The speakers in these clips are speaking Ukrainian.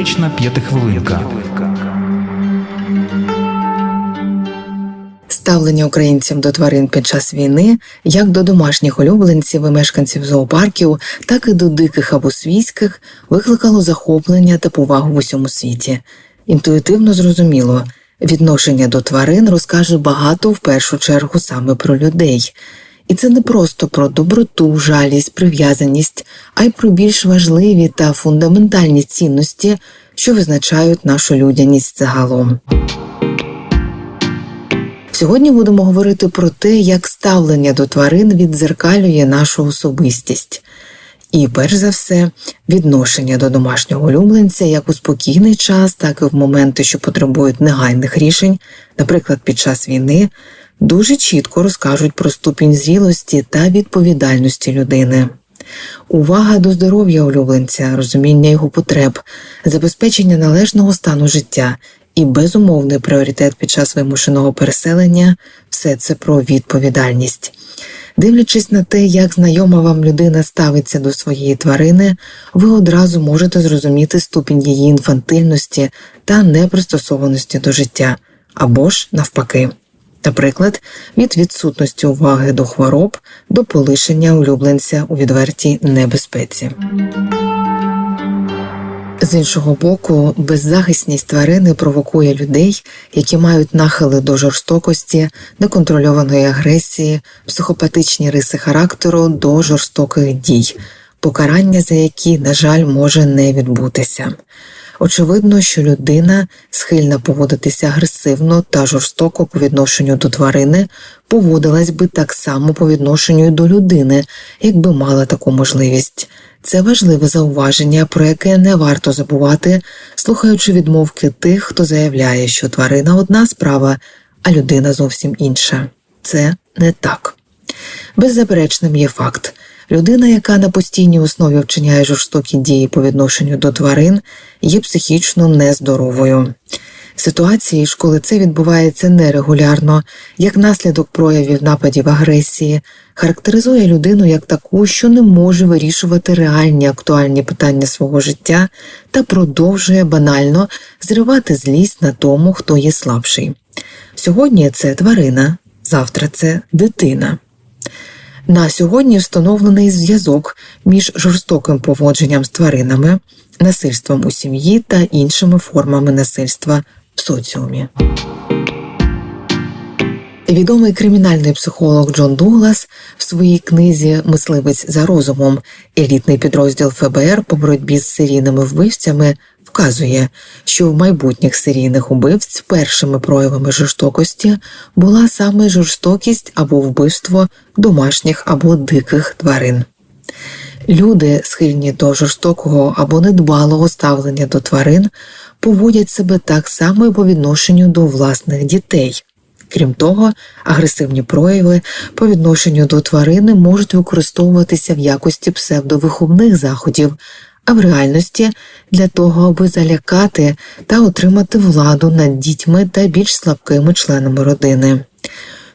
Практична п'ятихвилинка. Ставлення українців до тварин під час війни, як до домашніх улюбленців і мешканців зоопарків, так і до диких або свійських, викликало захоплення та повагу в усьому світі. Інтуїтивно зрозуміло, відношення до тварин розкаже багато в першу чергу саме про людей. І це не просто про доброту, жалість, прив'язаність, а й про більш важливі та фундаментальні цінності, що визначають нашу людяність загалом. Сьогодні будемо говорити про те, як ставлення до тварин віддзеркалює нашу особистість. І, перш за все, відношення до домашнього улюбленця як у спокійний час, так і в моменти, що потребують негайних рішень, наприклад, під час війни, дуже чітко розкажуть про ступінь зрілості та відповідальності людини. Увага до здоров'я улюбленця, розуміння його потреб, забезпечення належного стану життя і безумовний пріоритет під час вимушеного переселення все це про відповідальність. Дивлячись на те, як знайома вам людина ставиться до своєї тварини, ви одразу можете зрозуміти ступінь її інфантильності та непристосованості до життя, або ж навпаки. Наприклад, від відсутності уваги до хвороб до полишення улюбленця у відвертій небезпеці. З іншого боку, беззахисність тварини провокує людей, які мають нахили до жорстокості, неконтрольованої агресії, психопатичні риси характеру до жорстоких дій, покарання за які, на жаль, може не відбутися. Очевидно, що людина схильна поводитися агресивно та жорстоко по відношенню до тварини, поводилась би так само по відношенню до людини, якби мала таку можливість. Це важливе зауваження, про яке не варто забувати, слухаючи відмовки тих, хто заявляє, що тварина одна справа, а людина зовсім інша. Це не так. Беззаперечним є факт. Людина, яка на постійній основі вчиняє жорстокі дії по відношенню до тварин, є психічно нездоровою. Ситуації ж, коли це відбувається нерегулярно, як наслідок проявів нападів агресії, характеризує людину як таку, що не може вирішувати реальні актуальні питання свого життя та продовжує банально зривати злість на тому, хто є слабший. Сьогодні це тварина, завтра це дитина. На сьогодні встановлений зв'язок між жорстоким поводженням з тваринами, насильством у сім'ї та іншими формами насильства в соціумі. Відомий кримінальний психолог Джон Дуглас в своїй книзі Мисливець за розумом, елітний підрозділ ФБР по боротьбі з серійними вбивцями вказує, що в майбутніх серійних убивць першими проявами жорстокості була саме жорстокість або вбивство домашніх або диких тварин. Люди, схильні до жорстокого або недбалого ставлення до тварин, поводять себе так само і по відношенню до власних дітей. Крім того, агресивні прояви по відношенню до тварини можуть використовуватися в якості псевдовиховних заходів, а в реальності для того, аби залякати та отримати владу над дітьми та більш слабкими членами родини.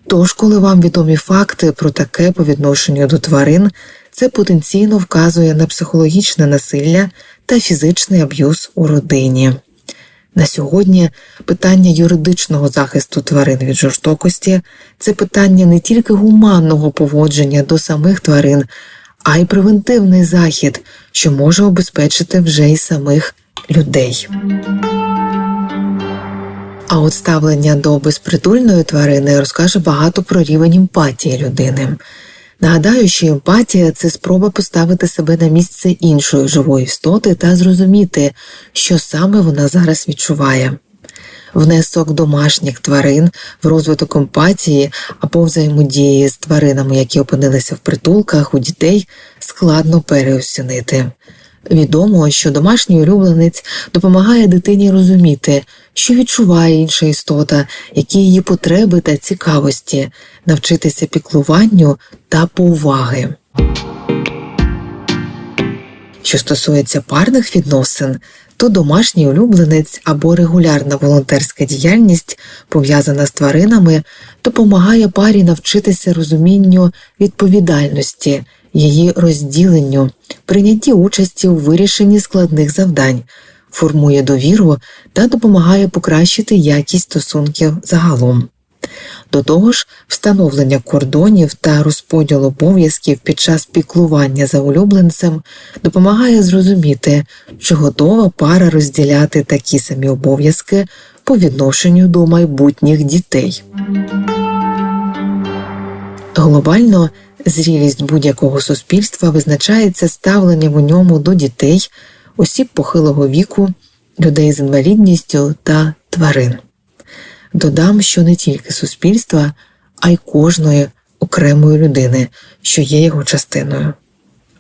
Тож, коли вам відомі факти про таке по відношенню до тварин, це потенційно вказує на психологічне насилля та фізичний аб'юз у родині. На сьогодні питання юридичного захисту тварин від жорстокості це питання не тільки гуманного поводження до самих тварин, а й превентивний захід, що може обезпечити вже й самих людей. А от ставлення до безпритульної тварини розкаже багато про рівень емпатії людини. Нагадаю, що емпатія це спроба поставити себе на місце іншої живої істоти та зрозуміти, що саме вона зараз відчуває. Внесок домашніх тварин в розвиток емпатії або взаємодії з тваринами, які опинилися в притулках у дітей, складно переоцінити. Відомо, що домашній улюбленець допомагає дитині розуміти, що відчуває інша істота, які її потреби та цікавості, навчитися піклуванню та поваги. Що стосується парних відносин, то домашній улюбленець або регулярна волонтерська діяльність, пов'язана з тваринами, допомагає парі навчитися розумінню відповідальності, її розділенню, прийнятті участі у вирішенні складних завдань, формує довіру та допомагає покращити якість стосунків загалом. До того ж, встановлення кордонів та розподіл обов'язків під час піклування за улюбленцем допомагає зрозуміти, чи готова пара розділяти такі самі обов'язки по відношенню до майбутніх дітей. Глобально зрілість будь-якого суспільства визначається ставленням у ньому до дітей, осіб похилого віку, людей з інвалідністю та тварин. Додам, що не тільки суспільства, а й кожної окремої людини, що є його частиною.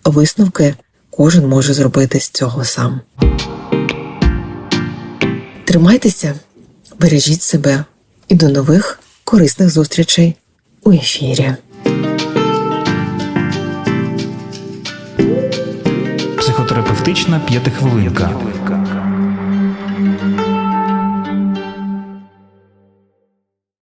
Висновки кожен може зробити з цього сам. Тримайтеся, бережіть себе і до нових корисних зустрічей у ефірі. Психотерапевтична п'ятихвилинка.